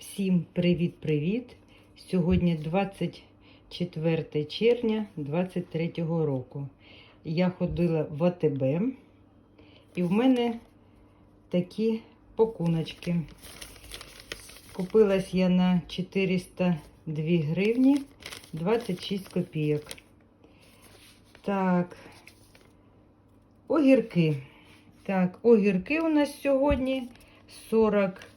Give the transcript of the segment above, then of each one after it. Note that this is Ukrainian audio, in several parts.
Всім привіт-привіт! Сьогодні 24 червня 23 року. Я ходила в АТБ і в мене такі пакуночки. Купилась я на 402 гривні 26 копійок. Так, огірки. Так, огірки у нас сьогодні 40.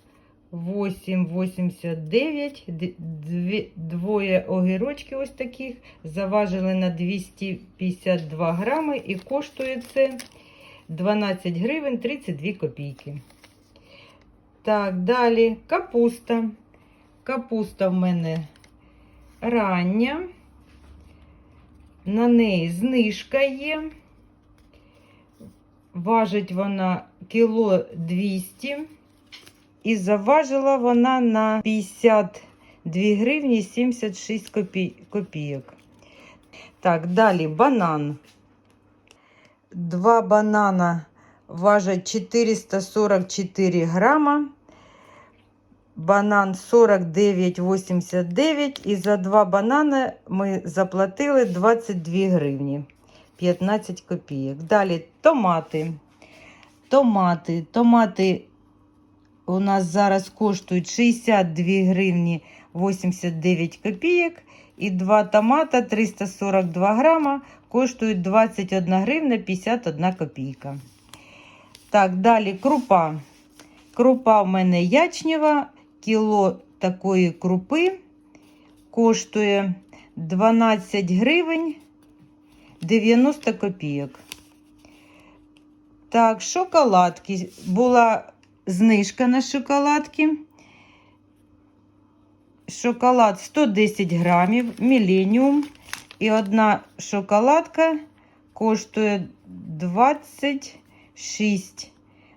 8,89. Д- Двоє огірочків ось таких. Заважили на 252 грами і коштує це 12 гривень 32 копійки. Так, далі капуста. Капуста в мене рання. На неї знижка є. Важить вона кіло 200. І заважила вона на 52 гривні 76 копій, копійок. Так, далі банан. Два банана важать 444 грама. Банан 49,89. І за два банани ми заплатили 22 гривні 15 копійок. Далі томати. Томати. Томати у нас зараз коштують 62 гривні 89 копійок. І два томата 342 грама коштують 21 гривня 51 копійка. Так, далі крупа. Крупа в мене ячнєва. Кіло такої крупи коштує 12 гривень 90 копійок. Так, шоколадки. Була знижка на шоколадки. Шоколад 110 грамів, міленіум. І одна шоколадка коштує 26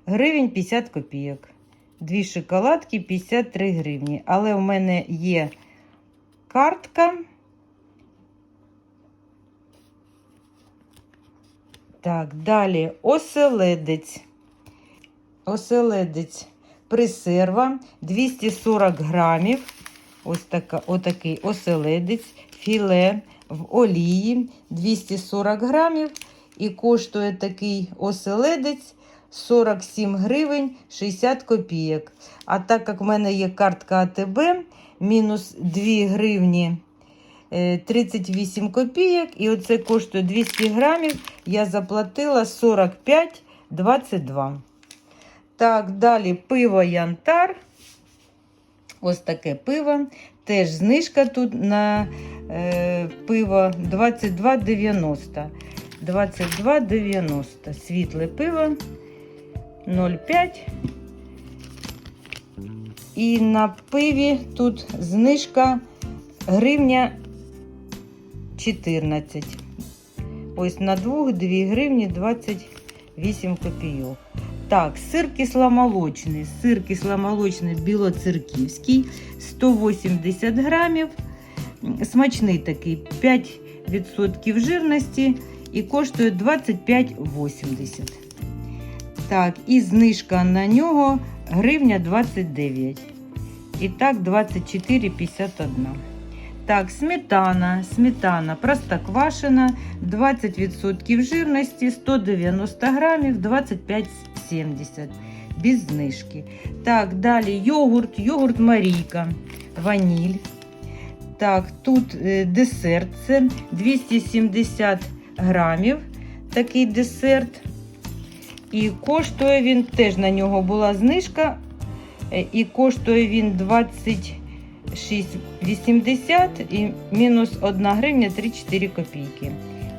гривень 50 копійок. Дві шоколадки 53 гривні. Але в мене є картка. Так, далі оселедець. Оселедець пресерва 240 грамів. Ось така, отакий оселедець, філе в олії 240 грамів. І коштує такий оселедець 47 гривень 60 копійок. А так як в мене є картка АТБ, мінус 2 гривні е, 38 копійок. І оце коштує 200 грамів. Я заплатила 45,22. Так, далі пиво Янтар. Ось таке пиво. Теж знижка тут на е, пиво 22,90. 22,90. Світле пиво 0,5. І на пиві тут знижка гривня 14. Ось на двох 2 гривні 28 копійок. Так, сир кисломолочний. Сир кисломолочний білоцерківський 180 грамів. Смачний такий 5% жирності і коштує 25,80. Так, і знижка на нього гривня 29. І так 24,51. Так, сметана. Сметана простоквашина, 20% жирності, 190 грамів, 25,70 без знижки. Так, далі йогурт, йогурт Марійка, ваніль. Так, тут е, десерт, це 270 грамів, такий десерт. І коштує він, теж на нього була знижка, е, і коштує він 20. 6,80 і мінус 1 гривня 3-4 копійки.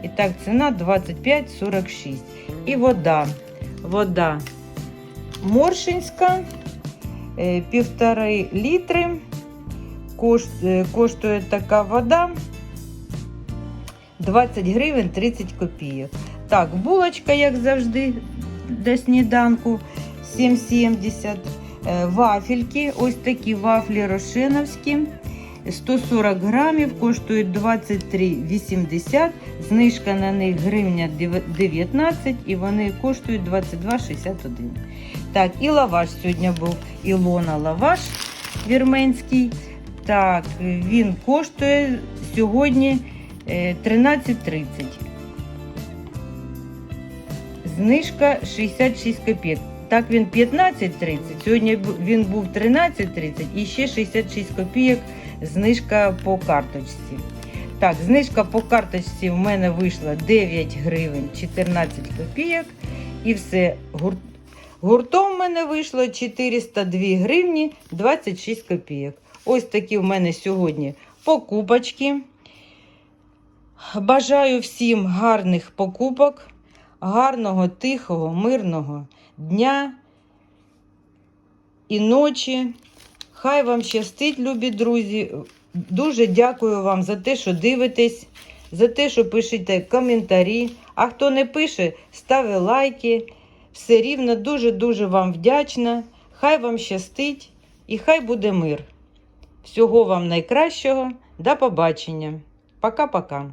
І так, ціна 25,46. І вода. Вода Моршинська, е, півтори літри. Е, Коштує така вода 20 гривень 30 копійок. Так, булочка, як завжди, до сніданку 7,70 Е, Вафельки, ось такі вафлі рошеновські. 140 грамів, коштують 23,80. Знижка на них гривня 19 і вони коштують 22,61. Так, і лаваш сьогодні був Ілона лаваш. вірменський. Так, він коштує сьогодні е, 13,30. Знижка 66 копійок. Так він 15,30. Сьогодні він був 13,30 і ще 66 копійок знижка по карточці. Так, знижка по карточці в мене вийшла 9 гривень 14 копійок. І все. Гур... Гуртом в мене вийшло 402 гривні 26 копійок. Ось такі в мене сьогодні покупочки. Бажаю всім гарних покупок, гарного, тихого, мирного дня і ночі. Хай вам щастить, любі друзі. Дуже дякую вам за те, що дивитесь, за те, що пишете коментарі. А хто не пише, ставить лайки. Все рівно дуже-дуже вам вдячна. Хай вам щастить і хай буде мир. Всього вам найкращого. До побачення. Пока-пока.